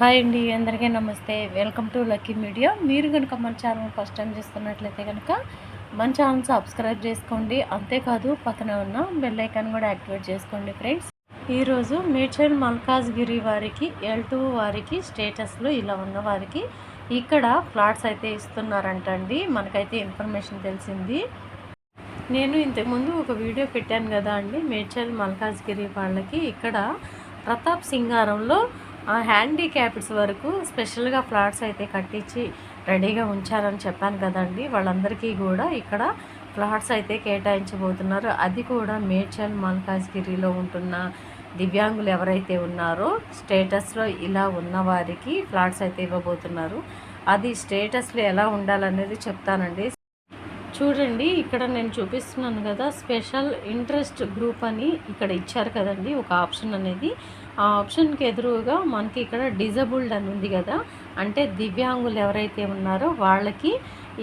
Hi అండి అందరికీ నమస్తే. Welcome to lucky media. మీరు కనుక మన ఛానల్ ఫస్ట్ టైం చూస్తున్నట్లయితే కనుక మన ఛానల్ సబ్స్క్రైబ్ చేసుకోండి. అంతేకాదు పక్కన ఉన్న బెల్ ఐకాన్ కూడా యాక్టివేట్ చేసుకోండి ఫ్రెండ్స్. ఈరోజు మేడ్చల్ మల్కాజ్గిరి వారికి ఎల్ టూ వారికి స్టేటస్లో ఇలా ఉన్న వారికి ఇక్కడ ఫ్లాట్స్ అయితే ఇస్తున్నారంటండి. మనకైతే ఇన్ఫర్మేషన్ తెలిసింది. నేను ఇంతకుముందు ఒక వీడియో పెట్టాను కదా అండి మేడ్చల్ మల్కాజ్గిరి వాళ్ళకి. ఇక్కడ ప్రతాప్ సింగారంలో హ్యాండిక్యాప్డ్స్ వరకు స్పెషల్గా ఫ్లాట్స్ అయితే కట్టించి రెడీగా ఉంచారని చెప్పాను కదండి. వాళ్ళందరికీ కూడా ఇక్కడ ఫ్లాట్స్ అయితే కేటాయించబోతున్నారు. అది కూడా మేడ్చల్ మల్కాజ్గిరిలో ఉంటున్న దివ్యాంగులు ఎవరైతే ఉన్నారో స్టేటస్లో ఇలా ఉన్న వారికి ఫ్లాట్స్ అయితే ఇవ్వబోతున్నారు. అది స్టేటస్లో ఎలా ఉండాలనేది చెప్తానండి. చూడండి ఇక్కడ నేను చూపిస్తున్నాను కదా స్పెషల్ ఇంట్రెస్ట్ గ్రూప్ అని ఇక్కడ ఇచ్చారు కదండి ఒక ఆప్షన్ అనేది. ఆ ఆప్షన్కి ఎదురుగా మనకి ఇక్కడ డిజబుల్డ్ అని ఉంది కదా అంటే దివ్యాంగులు ఎవరైతే ఉన్నారో వాళ్ళకి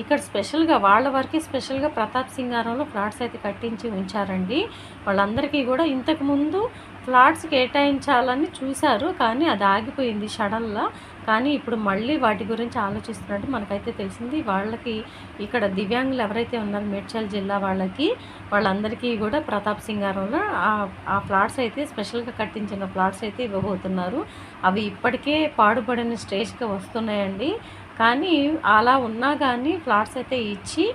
ఇక్కడ స్పెషల్గా వాళ్ళ వరకు స్పెషల్గా ప్రతాప్ సింగారంలో ఫ్లాట్స్ అయితే కట్టించి ఉంచారండి. వాళ్ళందరికీ కూడా ఇంతకుముందు ఫ్లాట్స్ కేటాయించాలని చూశారు కానీ అది ఆగిపోయింది షడన్లా కానీ ఇప్పుడు మళ్ళీ వాటి గురించి ఆలోచిస్తున్నట్టు మనకైతే తెలిసింది. వాళ్ళకి ఇక్కడ దివ్యాంగులు ఎవరైతే ఉన్నారో మేడ్చల్ జిల్లా వాళ్ళకి వాళ్ళందరికీ కూడా ప్రతాప్ సింగారంలో ఆ ఫ్లాట్స్ అయితే స్పెషల్గా కట్టించిన ఫ్లాట్స్ అయితే ఇవ్వబోతున్నారు. అవి ఇప్పటికే పాడుపడిన స్టేజ్కి వస్తున్నాయండి. కానీ అలా ఉన్నా కానీ ఫ్లాట్స్ అయితే ఇచ్చి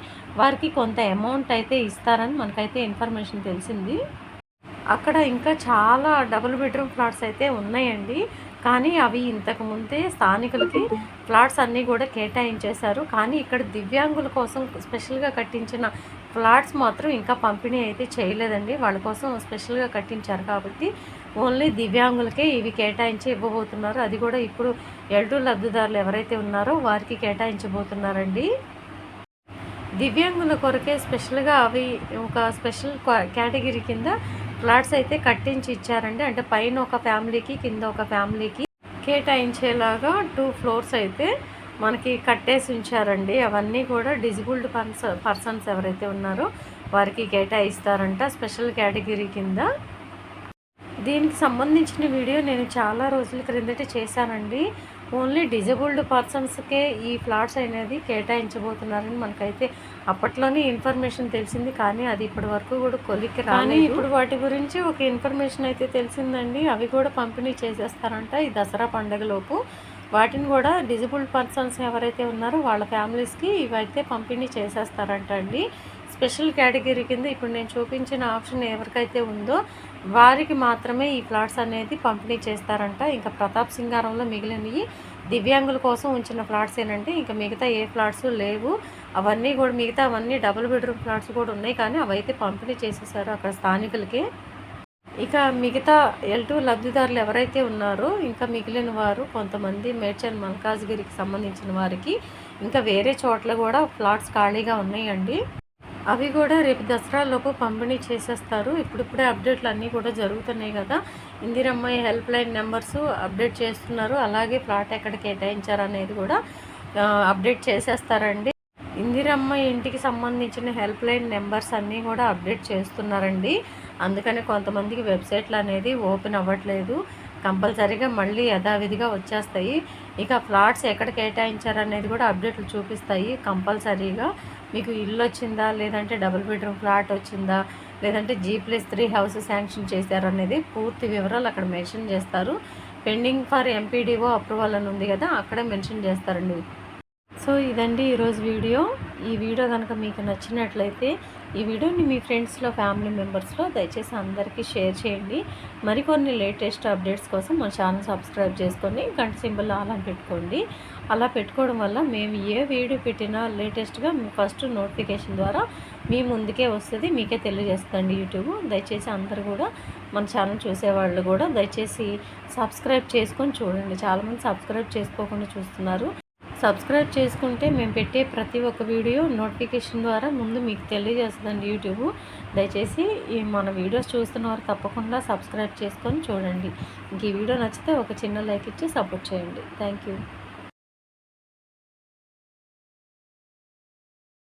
వారికి కొంత అమౌంట్ అయితే ఇస్తారని మనకైతే ఇన్ఫర్మేషన్ తెలిసింది. అక్కడ ఇంకా చాలా డబుల్ బెడ్రూమ్ ఫ్లాట్స్ అయితే ఉన్నాయండి. కానీ అవి ఇంతకు ముందే స్థానికులకి ఫ్లాట్స్ అన్నీ కూడా కేటాయించేశారు. కానీ ఇక్కడ దివ్యాంగుల కోసం స్పెషల్గా కట్టించిన ఫ్లాట్స్ మాత్రం ఇంకా పంపిణీ అయితే చేయలేదండి. వాళ్ళ కోసం స్పెషల్గా కట్టించారు కాబట్టి ఓన్లీ దివ్యాంగులకే ఇవి కేటాయించి ఇవ్వబోతున్నారు. అది కూడా ఇప్పుడు ఎల్టు లబ్ధిదారులు ఎవరైతే ఉన్నారో వారికి కేటాయించబోతున్నారండి. దివ్యాంగుల కొరకే స్పెషల్గా అవి ఒక స్పెషల్ కేటగిరీ కింద ఫ్లాట్స్ అయితే కట్టించి ఇచ్చారండి. అంటే పైన ఒక ఫ్యామిలీకి కింద ఒక ఫ్యామిలీకి కేటాయించేలాగా టూ ఫ్లోర్స్ అయితే మనకి కట్టేసి ఉంచారండి. అవన్నీ కూడా డిజిబుల్డ్ పర్సన్స్ ఎవరైతే ఉన్నారో వారికి కేటాయిస్తారంట స్పెషల్ కేటగిరీ కింద. దీనికి సంబంధించిన వీడియో నేను చాలా రోజుల క్రిందట చేశానండి. ఓన్లీ డిజబుల్డ్ పర్సన్స్కే ఈ ఫ్లాట్స్ అనేది కేటాయించబోతున్నారని మనకైతే అప్పట్లోనే ఇన్ఫర్మేషన్ తెలిసింది. కానీ అది ఇప్పటి వరకు కూడా కొలిక్కి కానీ ఇప్పుడు వాటి గురించి ఒక ఇన్ఫర్మేషన్ అయితే తెలిసిందండి. అవి కూడా పంపిణీ చేసేస్తారంట ఈ దసరా పండుగలోపు. వాటిని కూడా డిజబుల్డ్ పర్సన్స్ ఎవరైతే ఉన్నారో వాళ్ళ ఫ్యామిలీస్కి ఇవైతే పంపిణీ చేసేస్తారంట అండి. స్పెషల్ కేటగిరీ కింద ఇప్పుడు నేను చూపించిన ఆప్షన్ ఎవరికైతే ఉందో వారికి మాత్రమే ఈ ఫ్లాట్స్ అనేది పంపిణీ చేస్తారంట. ఇంకా ప్రతాప్ సింగారంలో మిగిలినవి దివ్యాంగుల కోసం ఉంచిన ఫ్లాట్స్ ఏంటంటే ఇంకా మిగతా ఏ ఫ్లాట్స్ లేవు. అవన్నీ కూడా మిగతా అవన్నీ డబుల్ బెడ్రూమ్ ఫ్లాట్స్ కూడా ఉన్నాయి కానీ అవైతే పంపిణీ చేసేసారు అక్కడ స్థానికులకి. ఇక మిగతా ఎల్ టూ లబ్ధిదారులు ఎవరైతే ఉన్నారో ఇంకా మిగిలిన వారు కొంతమంది మేడ్చల్ మల్కాజ్గిరికి సంబంధించిన వారికి ఇంకా వేరే చోట్ల కూడా ఫ్లాట్స్ ఖాళీగా ఉన్నాయండి. అవి కూడా రేపు దసరాలోపు పంపిణీ చేసేస్తారు. ఇప్పుడిప్పుడే అప్డేట్లు అన్నీ కూడా జరుగుతున్నాయి కదా. ఇందిరమ్మాయి హెల్ప్ లైన్ నెంబర్స్ అప్డేట్ చేస్తున్నారు. అలాగే ప్లాట్ ఎక్కడ కేటాయించారు అనేది కూడా అప్డేట్ చేసేస్తారండి. ఇందిరమ్మ ఇంటికి సంబంధించిన హెల్ప్ లైన్ నెంబర్స్ అన్నీ కూడా అప్డేట్ చేస్తున్నారండి. అందుకని కొంతమందికి వెబ్సైట్లు అనేది ఓపెన్ అవ్వట్లేదు. కంపల్సరీగా మళ్ళీ యథావిధిగా వచ్చేస్తాయి. ఇక ఫ్లాట్స్ ఎక్కడ కేటాయించారనేది కూడా అప్డేట్లు చూపిస్తాయి కంపల్సరీగా. మీకు ఇల్లు వచ్చిందా? లేదంటే డబుల్ బెడ్రూమ్ ఫ్లాట్ వచ్చిందా? లేదంటే G plus three house sanction చేశారనేది పూర్తి వివరాలు అక్కడ మెన్షన్ చేస్తారు. పెండింగ్ ఫర్ ఎంపీడీఓ అప్రూవల్ అని ఉంది కదా అక్కడే మెన్షన్ చేస్తారండి. సో ఇదండి ఈరోజు వీడియో. ఈ వీడియో కనుక మీకు నచ్చినట్లయితే ఈ వీడియోని మీ ఫ్రెండ్స్లో ఫ్యామిలీ మెంబర్స్లో దయచేసి అందరికీ షేర్ చేయండి. మరికొన్ని లేటెస్ట్ అప్డేట్స్ కోసం మా ఛానల్ సబ్స్క్రైబ్ చేసుకొని గంట సింబల్ అలా పెట్టుకోండి. అలా పెట్టుకోవడం వల్ల మేము ఏ వీడియో పెట్టినా లేటెస్ట్గా ఫస్ట్ నోటిఫికేషన్ ద్వారా మీ ముందుకే వస్తుంది. మీకే తెలియజేస్తుంది యూట్యూబ్. దయచేసి అందరు కూడా మన ఛానల్ చూసేవాళ్ళు కూడా దయచేసి సబ్స్క్రైబ్ చేసుకొని చూడండి. చాలామంది సబ్స్క్రైబ్ చేసుకోకుండా చూస్తున్నారు. సబ్స్క్రైబ్ చేసుకుంటే మేము పెట్టే ప్రతి ఒక్క వీడియో నోటిఫికేషన్ ద్వారా ముందు మీకు తెలియజేస్తుందండి యూట్యూబ్. దయచేసి ఈ మన వీడియోస్ చూస్తున్నవారు తప్పకుండా సబ్స్క్రైబ్ చేసుకొని చూడండి. ఇంక ఈ వీడియో నచ్చితే ఒక చిన్న లైక్ ఇచ్చి సపోర్ట్ చేయండి. Thank you.